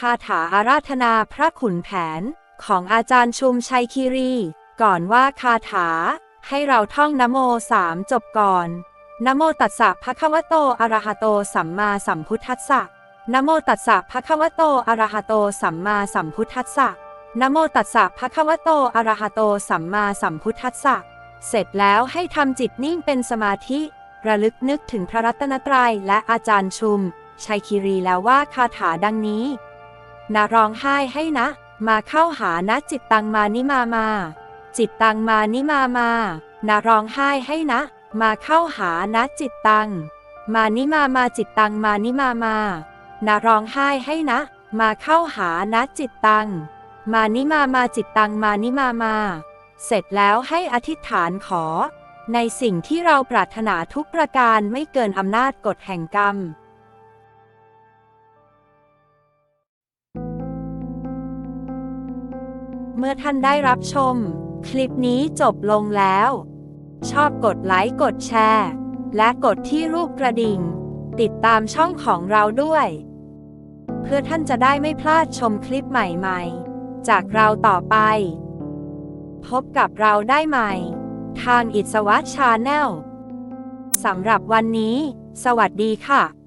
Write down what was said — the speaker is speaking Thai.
คาถาอาราธนาพระขุนแผน ของอาจารย์ชุมชัยคีรี ก่อนว่าคาถา ให้เราท่องนโมสามจบก่อนนโมตัสสะภะคะวะโตอะระหะโตสัมมาสัมพุทธัสสะนโมตัสสะภะคะวะโตอะระหะโตสัมมาสัมพุทธัสสะนโมตัสสะภะคะวะโตอะระหะโตสัมมาสัมพุทธัสสะเสร็จแล้วให้ทำจิตนิ่งเป็นสมาธิ ระลึกนึกถึงพระรัตนตรัยและอาจารย์ชุม ชัยคีรีแล้วว่าคาถาดังนี้ นาร้องไห้ให้นะ มาเข้าหานะจิตตังมานิมามา จิตตังมานิมามานาร้องไห้ให้นะ มาเข้าหานะจิตตัง มานิมามาจิตตังมานิมามานาร้องไห้ให้นะ มาเข้าหานะจิตตัง มานิมามาจิตตังมานิมามา เสร็จแล้วให้อธิษฐานขอ ในสิ่งที่เราปรารถนาทุกประการไม่เกินอำนาจกฎแห่งกรรม เมื่อท่านได้รับชม คลิปนี้จบลงแล้ว ชอบกดไลค์กดแชร์ และกดที่รูปกระดิ่ง ติดตามช่องของเราด้วย เพื่อท่านจะได้ไม่พลาดชมคลิปใหม่ๆ จากเราต่อไป พบกับเราได้ใหม่ ทางอิสวัตชาแนลสำหรับวันนี้ สวัสดีค่ะ